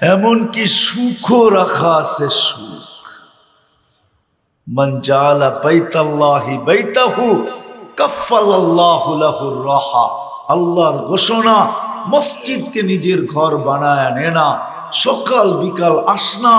এমনকি সুখও রাখা আছে সুখ। মান জালা বাইতাল্লাহি বাইতাহু রাহা। আল্লাহর ঘোষণা, মসজিদকে নিজের ঘর বানায় নে না। সকাল বিকাল আসনা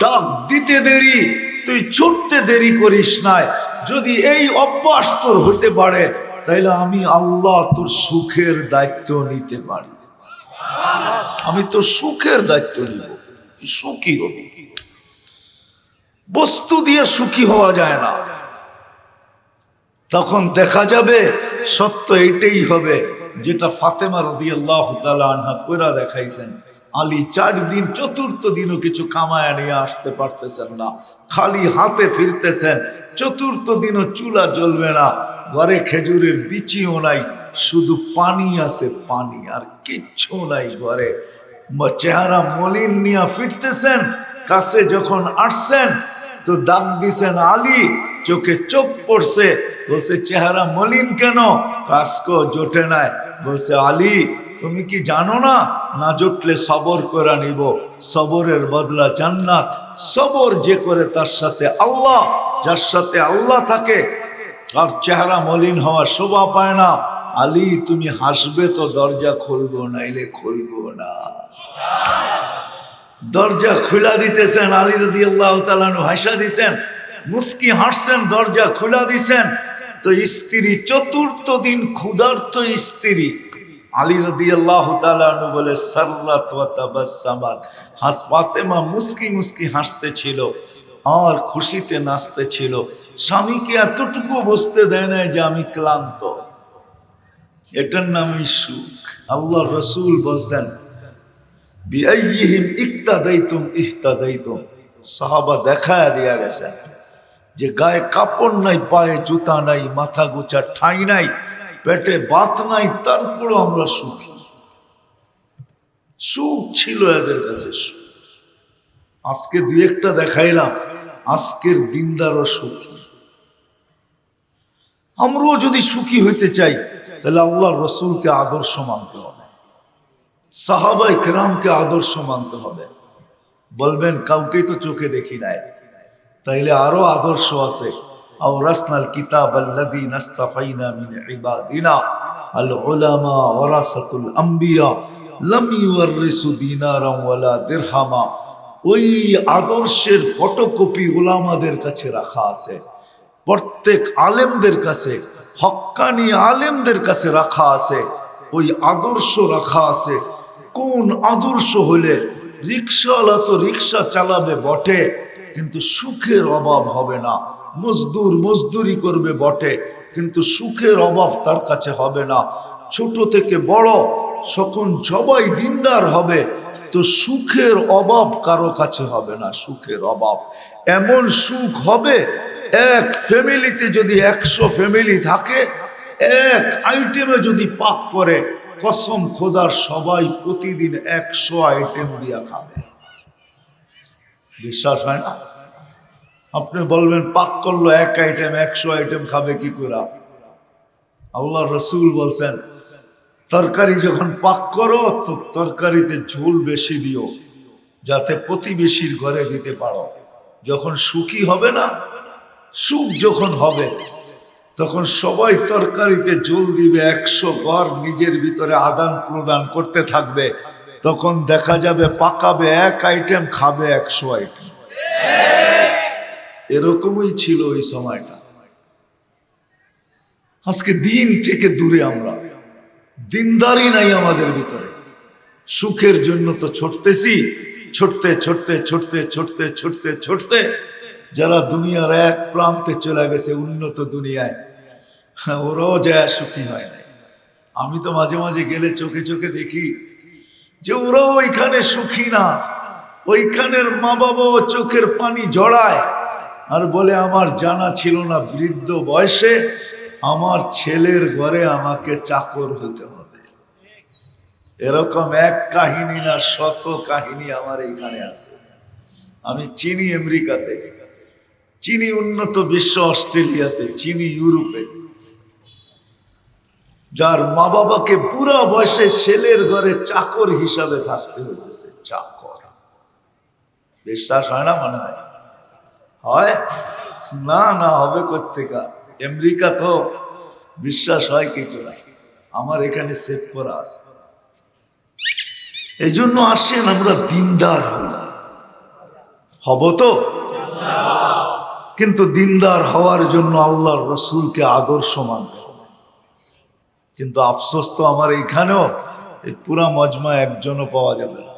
ডাক দিতে দেরি, তুই ছুটতে দেরি করিস নাই। যদি এই অভ্যাস তোর হইতে পারে, তাইলে আমি আল্লাহ তোর সুখের দায়িত্ব নিতে পারি। আমি তো সুখের দায়িত্ব নিব। সুখী হবি? বস্তু দিয়ে সুখী হওয়া যায় না। তখন দেখা যাবে সত্য এইটাই হবে, যেটা ফাতেমা রদি আল্লাহ আনহা কইরা দেখাইছেন। আলী চার দিন চতুর্থ দিনও কিছু কামায় নিয়ে আসতে পারতেছেন না। খালি হাতে ফিরতেছেন, চতুর্থ দিনও চুলা জ্বলবে না। ঘরে খেজুরের বিচিও নাই শুধু পানি আছে, পানি, আর কিচ্ছু নাই ঘরে। চেহারা মলিন নিয়ে ফিরতেছেন, কাছে যখন আসছেন, তো দাগ দিছেন, আলী, চোখে চোখ পড়ছে। বলছে, চেহারা মলিন কেন? কাস্কো জোটে নাই। বলছে, আলী, তুমি কি জানো না? না জুটলে সবর করে নিব। সবরের বদলা জান্নাত। সবর যে করে তার সাথে আল্লাহ, যার সাথে আল্লাহ থাকে আর চেহারা মলিন হওয়া শোভা পায় না। আলী, তুমি হাসবে তো দরজা খুলবো না এলে খুলবো না। দরজা খুলা দিতেছেন আলী রদি আল্লাহ তালানু হাসা দিছেন, মুস্কি হাসছেন, দরজা খুলা দিছেন। তো স্ত্রী চতুর্থ দিন ক্ষুধার্ত স্ত্রী, আলী রদি আল্লাহ তালানু বলে সাল্লাত হাস ফাতেমা মুস্কি মুস্কি হাসতে ছিল আর খুশিতে নাচতে ছিল স্বামীকে এতটুকু বসতে দেয় না যে আমি ক্লান্ত। এটার নামই সুখ আল্লাহ রসুল বলছেন সাহাবা দিয়া গায়ে কাপড় নাই, পায়ে জুতা নাই, মাথা গোছা ঠাই নাই, পেটে বাত নাই, তারপরও আমরা সুখী। সুখ ছিল এদের কাছে সুখ। আজকে দু একটা দেখাইলাম, আজকের দিনদারও সুখী। আমরাও যদি সুখী হইতে চাই, তাহলে আল্লাহ রসুলকে আদর্শ মানতে হবে। সাহাবাই কেরামকে আদর্শ মানতে হবে। বলবেন, কাউকেই তো চোখে দেখি নাই। তাইলে আরও আদর্শ আছে। কিতাব নাস্তাফাইনা দিরহামা। ওই আদর্শের ফটোকপি উলামাদের কাছে রাখা আছে। প্রত্যেক আলেমদের কাছে, হক্কানি আলেমদের কাছে রাখা আছে, ওই আদর্শ রাখা আছে। কোন আদর্শ হলে রিক্সাওয়ালা তো রিক্সা চালাবে বটে, কিন্তু সুখের অভাব হবে না। মজদুর মজদুরি করবে বটে, কিন্তু সুখের অভাব তার কাছে হবে না। ছোট থেকে বড় যখন সবাই দিনদার হবে, তো সুখের অভাব কারও কাছে হবে না, সুখের অভাব। এমন সুখ হবে এক ফ্যামিলিতে যদি একশো ফ্যামিলি থাকে, এক আইটেমে যদি পাক করে, কসম খোদার সবাই প্রতিদিন একশো আইটেম দিয়া খাবে। বিশ্বাস হয় না? আপনি বলবেন, পাক করল এক আইটেম একশো আইটেম খাবে কি করে? আল্লাহ রসুল বলছেন, তরকারি যখন পাক করো, তো তরকারিতে ঝোল বেশি দিও, যাতে প্রতিবেশীর ঘরে দিতে পারো। যখন সুখী হবে না সুখ যখন হবে, তখন সবাই তরকারিতে জল দিবে, একশো ঘর নিজের ভিতরে আদান প্রদান করতে থাকবে। তখন দেখা যাবে পাকাবে, এক আইটেম খাবে, একশো আইটেম এরকমই ছিল ওই সময়টা। আজকে দিন থেকে দূরে আমরা। দিনদারি নাই আমাদের ভিতরে। সুখের জন্য তো ছুটতেছি, ছুটতে ছুটতে ছুটতে ছুটতে ছুটতে ছুটতে যারা দুনিয়ার এক প্রান্তে চলে গেছে উন্নত দুনিয়ায় হ্যাঁ, ওরাও যায় সুখী হয় নাই। আমি তো মাঝে মাঝে গেলে চোখে চোখে দেখি যে ওরাও ওইখানে সুখী না। ওইখানের মা বাবাও চোখের পানি জড়ায় আর বলে আমার জানা ছিল না বৃদ্ধ বয়সে আমার ছেলের ঘরে আমাকে চাকর হতে হবে। এরকম এক কাহিনী না শত কাহিনী আমার এইখানে আছে। আমি চিনি আমেরিকাতে। চিনি উন্নত বিশ্ব অস্ট্রেলিয়াতে, চিনি ইউরোপে। যার মা বাবাকে পুরা বয়সে ছেলের ঘরে চাকর হিসাবে থাকতে হইতেছে, চাকর। বিশ্বাস হয় না মনে হয়? হয়? না না, হবে কোথেকা আমেরিকা তো বিশ্বাস হয় কি করে? আমার এখানে সেভ করা আছে। এই জন্য আসেন আমরা দিনদার হব তো? কিন্তু দিনদার হওয়ার জন্য আল্লাহর রসুলকে আদর্শ মানতে কিন্তু আফসোস তো আমার এইখানেও, এই পুরা মজমা একজনও পাওয়া যাবে না।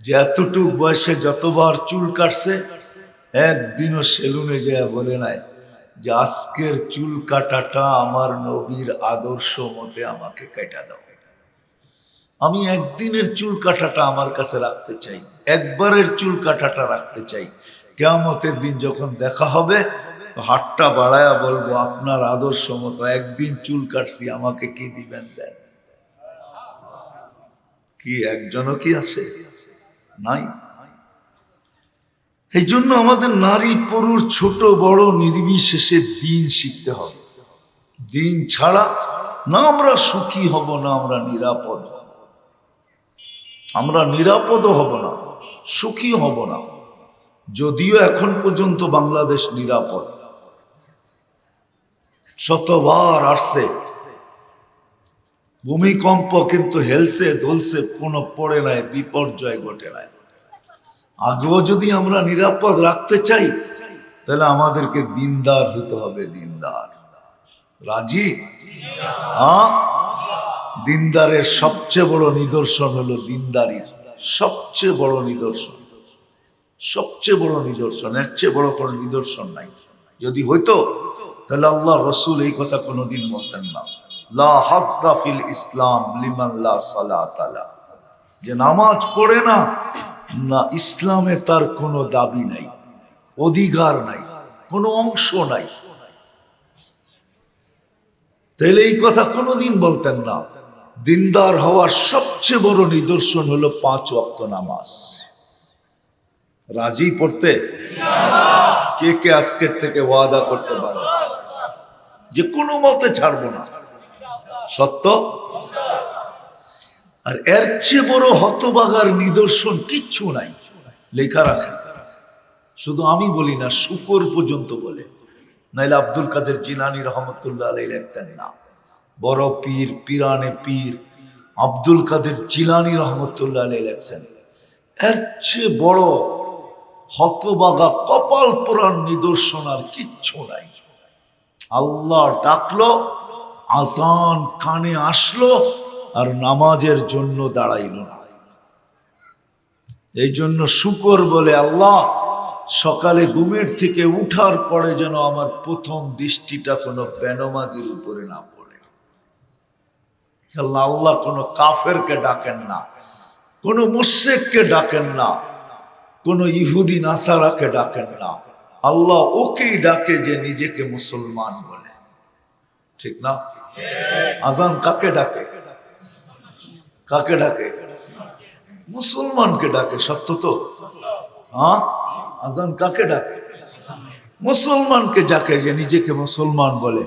যে এতটুক বয়সে যতবার চুল কাটছে, একদিনও সেলুনে যায় বলে নাই যে আজকের চুল কাটাটা আমার নবীর আদর্শ মতে আমাকে কেটা দাও। আমি একদিনের চুল কাটাটা আমার কাছে রাখতে চাই, একবারের চুল কাটাটা রাখতে চাই। কেমতের দিন যখন দেখা হবে, তো হাতটা বাড়ায়া বলব, আপনার আদর্শ মতো একদিন চুল কাটছি, আমাকে কি দিবেন দেন? কি একজনও কি আছে? নাই। এই জন্য আমাদের নারী, পুরুষ, ছোট, বড়, নির্বিশেষে দিন শিখতে হবে। দিন ছাড়া না আমরা সুখী হব, না আমরা নিরাপদ হব। আমরা নিরাপদ হব না, সুখী হব না। যদিও এখন পর্যন্ত বাংলাদেশ নিরাপদ। শতবার আসছে। ভূমিকম্প কিন্তু হেলসে দোলসে কোনো পড়ে নাই, বিপর্যয় ঘটে নাই। আগেও যদি আমরা নিরাপদ রাখতে চাই, তাহলে আমাদেরকে দিনদার হতে হবে, দিনদার। রাজি? হ্যাঁ? দিনদারের সবচেয়ে বড় নিদর্শন হলো দিনদারির সবচেয়ে বড় নিদর্শন। সবচেয়ে বড় নিদর্শন, এর চেয়ে বড় কোনো নিদর্শন নাই। যদি হইতো, তাহলে আল্লাহ রসুল এই কথা কোনোদিন বলতেন না। ফিল ইসলাম লিমান লা। যে নামাজ পড়ে না না ইসলামে তার কোনো দাবি নাই, অধিকার নাই, কোনো অংশ নাই। তাহলে এই কথা কোনোদিন বলতেন না। দিনদার হওয়ার সবচেয়ে বড় নিদর্শন হলো পাঁচ ওয়াক্ত নামাজ। রাজি পড়তে? কে কে আজকের থেকে ওয়াদা করতে পারে? যে কোনো মতে ছাড়বো না। সত্য? আর এর চেয়ে বড় হতবাগার নিদর্শন কিচ্ছু নাই। লেখা রাখেন শুধু আমি বলি না, শুকর পর্যন্ত বলে। নাইলে আব্দুল কাদের জিলানি রহমতুল্লাহ আলাই লেখতেন না। বড় পীর, পিরানে পীর, আব্দুল কাদের জিলানি রহমতুল্লাহ আলাই লেখছেন। এর চেয়ে বড় হতবাগা কপাল পোড়ার নিদর্শন আর কিচ্ছু নাই। আল্লাহ ডাকলো, আজান কানে আসলো আর নামাজের জন্য দাঁড়াইল না। এই জন্য শুকর বলে, আল্লাহ, সকালে ঘুমের থেকে উঠার পরে যেন আমার প্রথম দৃষ্টিটা কোনো বেনমাজির উপরে না পড়ে। আল্লাহ আল্লাহ কোনো কাফেরকে ডাকেন না, কোনো মুর্শেককে ডাকেন না। কোনো ইহুদি নাসারাকে ডাকেন না। আল্লাহ ওকেই ডাকে যে নিজেকে মুসলমান বলে। ঠিক না? আজান কাকে ডাকে? কাকে ডাকে? মুসলমানকে ডাকে, সত্য তো? হ্যাঁ? আজান কাকে ডাকে? মুসলমানকে ডাকে যে নিজেকে মুসলমান বলে।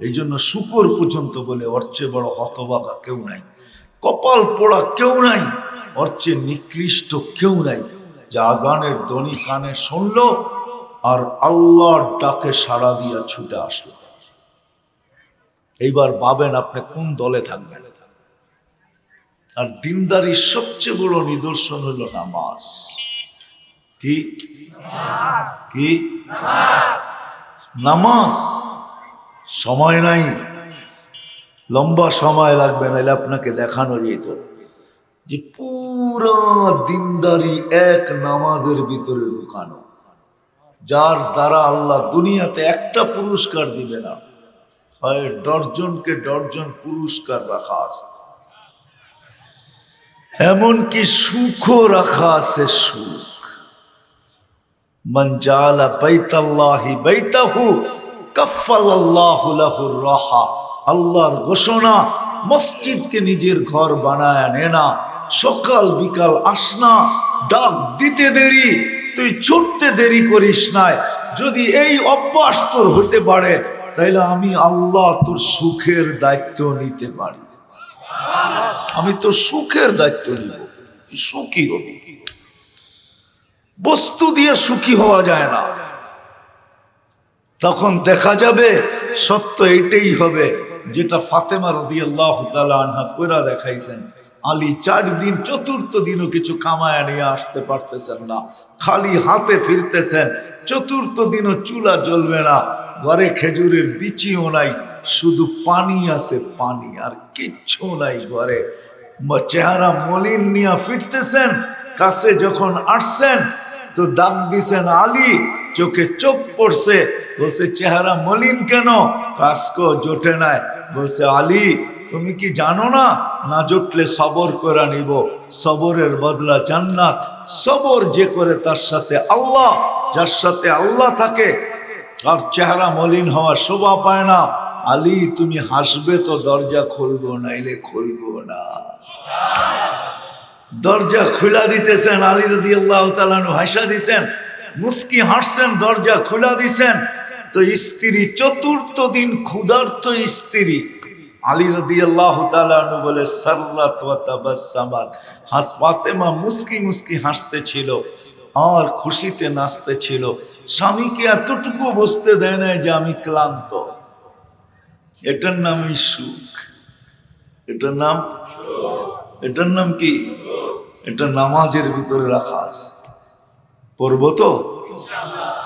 এই জন্য শুকর পর্যন্ত বলে অর্চে বড় হতবাগা কেউ নাই। কপাল পোড়া কেউ নাই। অর্চে নিকৃষ্ট কেউ নাই। যে আজানের দনি কানে শুনলো আর আল্লাহর ডাকে সাড়া দিয়া ছুটে আসলো। এইবার ভাবেন আপনি কোন দলে থাকবেন? আর দিনদারির সবচেয়ে বড় নিদর্শন হলো নামাজ। কি? কি? নামাজ। সময় নাই। লম্বা সময় লাগবে, নাহলে আপনাকে দেখানো যেত। যে পুরো দিনদারি এক নামাজের ভিতরে ঢুকানো। যার দ্বারা আল্লাহ দুনিয়াতে একটা পুরস্কার দিবে না। হয় ডরজনকে ডরজন পুরস্কার রাখা আছে। এমনকি সুখও রাখা আছে সুখ। মঞ্জালা বাইতাল্লাহি বাইতাহু কাফালাল্লাহু লাহুর রাহা। আল্লাহর ঘোষণা, মসজিদকে নিজের ঘর বানায় নে না। সকাল বিকাল আসনা, ডাক দিতে দেরি, তুই ছুটতে দেরি করিস নাই। যদি এই অভ্যাস তোর হতে পারে, তাইলে আমি আল্লাহ তোর সুখের দায়িত্ব নিতে পারি। আমি তো সুখের দায়িত্ব নিব। সুখী হবি। বস্তু দিয়ে সুখী হওয়া যায় না। তখন দেখা যাবে, সত্য এটাই হবে, যেটা ফাতেমা রদি আল্লাহ আনহা কইরা দেখাইছেন। আলী চার দিন চতুর্থ দিনও কিছু কামায় নিয়ে আসতে পারতেছেন না। খালি হাতে ফিরতেছেন, চতুর্থ দিনও চুলা জ্বলবে না। ঘরে খেজুরের বিচিও নাই, শুধু পানি আছে পানি, আর কিচ্ছু নাই ঘরে। চেহারা মলিন নিয়ে ফিরতেছেন, কাছে যখন আসছেন, তো দাগ দিছেন, আলী, চোখে চোখ পড়ছে। বলছে, চেহারা মলিন কেন? কাস্কো জোটে নাই। বলছে, আলী তুমি কি জানো না? না জুটলে সবর করে নিব। সবরের বদলা জান্নাত। সবর যে করে তার সাথে আল্লাহ, যার সাথে আল্লাহ থাকে আর চেহারা মলিন হওয়া শোভা পায় না। আলী, তুমি হাসবে তো দরজা খুলবো না এলে খুলবো না। দরজা খুলা দিতেছেন আলী রদি আল্লাহ তালানু হাসা দিছেন, মুস্কি হাসছেন, দরজা খোলা দিছেন। তো স্ত্রী চতুর্থ দিন ক্ষুধার্ত স্ত্রী আলী রদি আল্লাহ তালানু বলে সাল্লাত হাস ফাতেমা মুস্কি মুস্কি হাসতে ছিল, আর খুশিতে নাচতে ছিল। স্বামীকে এতটুকু বসতে দেয় না যে আমি ক্লান্ত। এটার নামই সুখ। এটার নাম? এটার নাম কি? এটা নামাজের ভিতরে রাখা আছে। তো?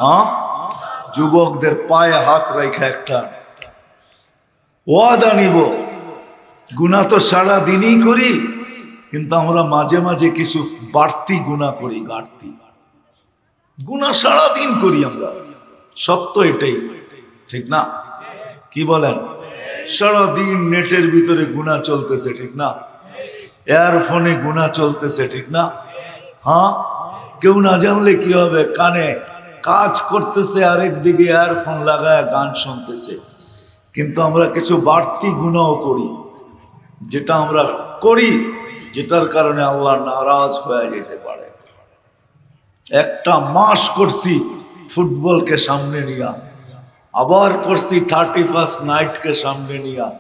হ্যাঁ? যুবকদের পায়ে হাত রেখা একটা ওয়াদা নিব। গুণা তো সারা দিনই করি, কিন্তু আমরা মাঝে মাঝে কিছু বাড়তি গুণা করি, ঘাটতি। গুণা সারা দিন করি আমরা। সত্য এটাই, ঠিক না? কি বলেন? সারা দিন নেটের ভিতরে গুণা চলতেছে, ঠিক না? এয়ারফোনে গুণা চলতেছে, ঠিক না? হ্যাঁ? কেউ না জানলে কি হবে? কানে কাজ করতেছে, আরেক দিকে এয়ারফোন লাগায় গান শুনতেছে। কিন্তু আমরা কিছু বাড়তি গুণাও করি। যেটা আমরা করি, যেটার কারণে আল্লাহ নারাজ হয়ে যেতে পারে। একটা মাস করছি ফুটবলকে সামনে নিয়া। আবার করছি থার্টি ফার্স্ট নাইটকে সামনে নিয়া।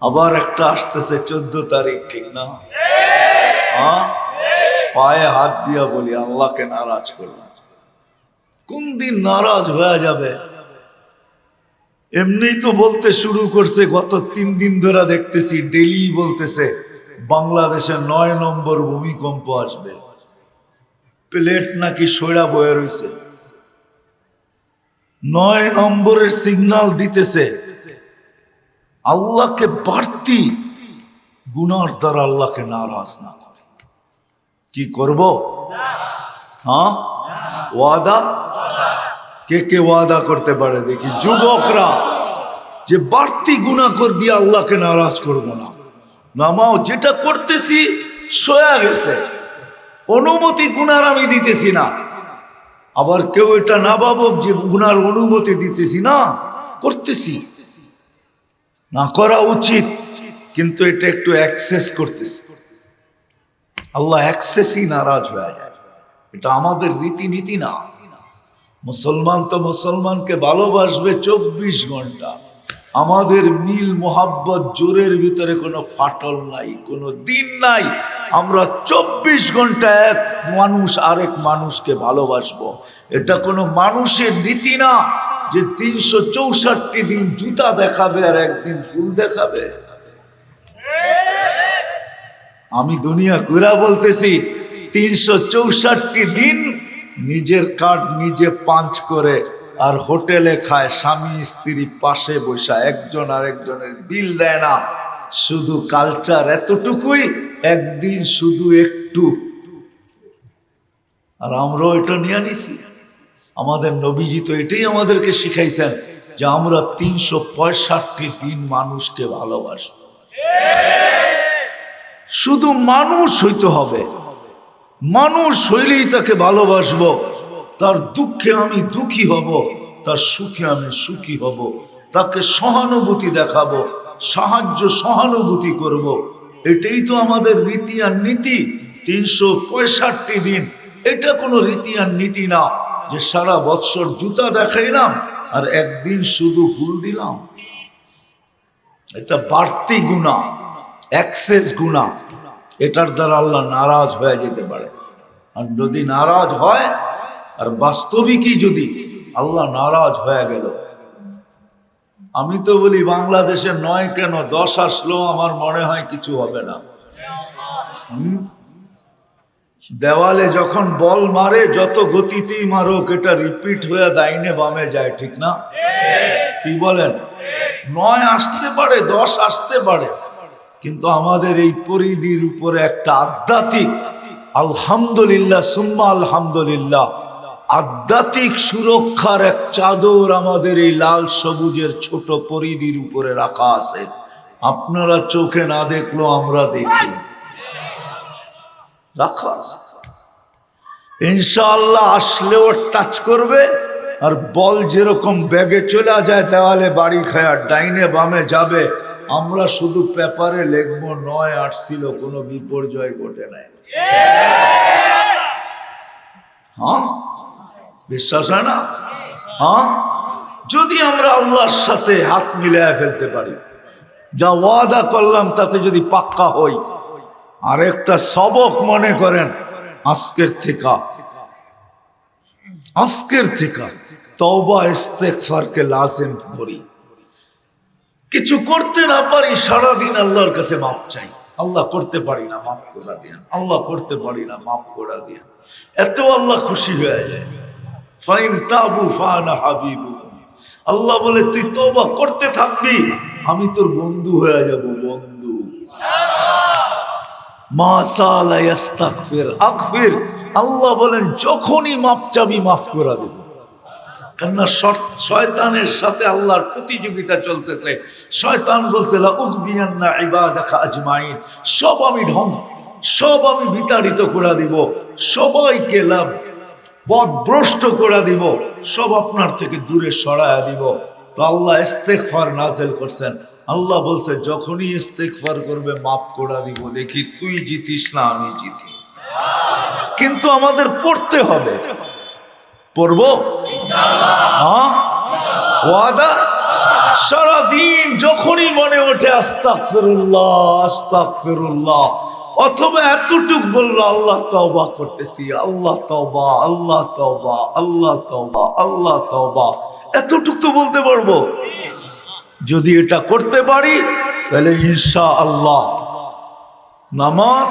আবার একটা আসতেছে চোদ্দ তারিখ, ঠিক না? হ্যাঁ? পায়ে হাত দিয়া বলি, আল্লাহকে নারাজ করলাম। কোন দিন নারাজ হয়ে যাবে? এমনি তো বলতে শুরু করছে, গত তিন দিন ধরে দেখতেছি ডেলি বলতেছে বাংলাদেশে নয় নম্বর ভূমিকম্প আসবে। প্লেট নাকি সৈরা বয়ে রয়েছে নয় নম্বরের সিগন্যাল দিতেছে, আল্লাহকে বাড়তি গুনার দ্বারা আল্লাহকে নারাজ না করে। কি করব? হ্যাঁ? ওয়াদা? কে কে ওয়াদা করতে পারে? দেখি, যুবকরা, যে বাড়তি গুণা কর দিয়ে আল্লাহকে নারাজ করব না। নামাও, যেটা করতেছি, সয়া গেছে। অনুমতি গুনার আমি দিতেছি না। আবার কেউ এটা না ভাবুক যে গুনার অনুমতি দিতেছি না, করতেছি। না করা উচিত, কিন্তু এটা একটু অ্যাক্সেস করতেছি। আল্লাহ অ্যাক্সেসই নারাজ হয়ে যায়। এটা আমাদের রীতিনীতি না। মুসলমান তো মুসলমানকে ভালোবাসবে চব্বিশ ঘণ্টা। আমাদের মিল, মোহাব্বত জোরের ভিতরে কোনো ফাটল নাই, কোনো দিন নাই। আমরা চব্বিশ ঘণ্টা এক মানুষ, আরেক মানুষকে ভালোবাসবো। এটা কোনো মানুষের নীতি না যে তিনশো চৌষট্টি দিন জুতা দেখাবে আর একদিন ফুল দেখাবে। আমি দুনিয়া কুরা বলতেছি, তিনশো চৌষট্টি দিন নিজের কার্ড নিজে পাঞ্চ করে আর হোটেলে খায় স্বামী স্ত্রী পাশে বসা একজন আর একজনের বিল দেয় না। শুধু কালচার এতটুকুই একদিন শুধু একটু। আর আমরাও এটা নিয়ে নিছি। আমাদের নবীজি তো এটাই আমাদেরকে শিখাইছেন যে আমরা তিনশো পঁয়ষট্টি দিন মানুষকে ভালোবাসবো। শুধু মানুষ হইতে হবে। মানুষ হইলেই তাকে ভালোবাসবো। তার দুঃখে আমি দুঃখী হব, তার সুখে আমি সুখী হব। তাকে সহানুভূতি দেখাবো, সাহায্য সহানুভূতি করব। এটাই তো আমাদের রীতি আর নীতি। তিনশো পঁয়ষট্টি দিন। এটা কোনো রীতি আর নীতি না যে সারা বৎসর জুতা দেখাইলাম আর একদিন শুধু ফুল দিলাম। এটা বাড়তি গুণা অ্যাক্সেস গুণা। এটার দ্বারা আল্লাহ নারাজ হয়ে যেতে পারে। আর যদি নারাজ হয় আর বাস্তবিকই যদি আল্লাহ নারাজ হয়ে গেল। আমি তো বলি বাংলাদেশে নয় কেন দশ আসলো আমার মনে হয় কিছু হবে না? দেওয়ালে যখন বল মারে যত গতিতেই মারুক এটা রিপিট হয়ে দাইনে বামে যায় ঠিক না? কি বলেন? নয় আসতে পারে দশ আসতে পারে। কিন্তু আমাদের এই পরিধির উপরে একটা আধ্যাত্মিক, আলহামদুলিল্লাহ, সুম্মা আলহামদুলিল্লাহ, আধ্যাত্মিক সুরক্ষার এক চাদর আমাদের এই লাল সবুজের ছোট পরিধির উপরে রাখা আছে। আপনারা চোখে না দেখল আমরা দেখি। রাখা আছে। ইনশাআল্লাহ আসলেও টাচ করবে, আর বল যেরকম ব্যাগে চলে যায় দেওয়ালে বাড়ি খায় আর ডাইনে বামে যাবে। আমরা শুধু পেপারে লিখব, নয় আসছিল, কোনো বিপর্যয় ঘটে নাই। হ্যাঁ? বিশ্বাস হয় না? হ্যাঁ? যদি আমরা আল্লাহর সাথে হাত মিলিয়ে ফেলতে পারি, যা ওয়াদা করলাম তাতে যদি পাক্কা হই আর একটা সবক মনে করেন, আজকের থেকে আজকের থেকে তওবা ইস্তেগফারকে লাজিম ধরি কিছু করতে না পারি, সারাদিন আল্লাহর কাছে মাপ চাই। আল্লাহ করতে পারি না মাফ করা দিয়েন আল্লাহ করতে পারি না মাফ করা দিয়েন এত আল্লাহ খুশি হয়ে যায় ফাইন তাবু ফানা আল্লাহ বলে, তুই তওবা করতে থাকবি, আমি তোর বন্ধু হয়ে যাব, বন্ধু। আল্লাহ বলেন, যখনই মাপ চাবি, মাফ করা দেব। কেননা শয়তানের সাথে আল্লাহর প্রতিযোগিতা চলতেছে। শয়তান বলছে লা উগবিয়ান্না ইবাদাকা আজমাইন। সব আমি ঢং সব আমি বিতাড়িত করে দিব। সবাইকে লাভ পথভ্রষ্ট করে দিব। সব আপনার থেকে দূরে সরায়া দিব। তো আল্লাহ ইস্তেগফার নাজেল করছেন। আল্লাহ বলছে, যখনই ইস্তেগফার করবে, মাফ করে দিব। দেখি তুই জিতিস না আমি জিতি। কিন্তু আমাদের পড়তে হবে। পড়ব? হ্যাঁ? ওয়াদা? সারাদিন যখনই মনে ওঠে আস্তাক ফেরুল্লাহ আস্তাক ফেরুল্লাহ অথবা এতটুক বলল, আল্লাহ তওবা করতেছি, আল্লাহ তওবা আল্লাহ তওবা আল্লাহ তওবা আল্লাহ তওবা। এতটুক তো বলতে পারব? যদি এটা করতে পারি, তাহলে ইনশা আল্লাহ নামাজ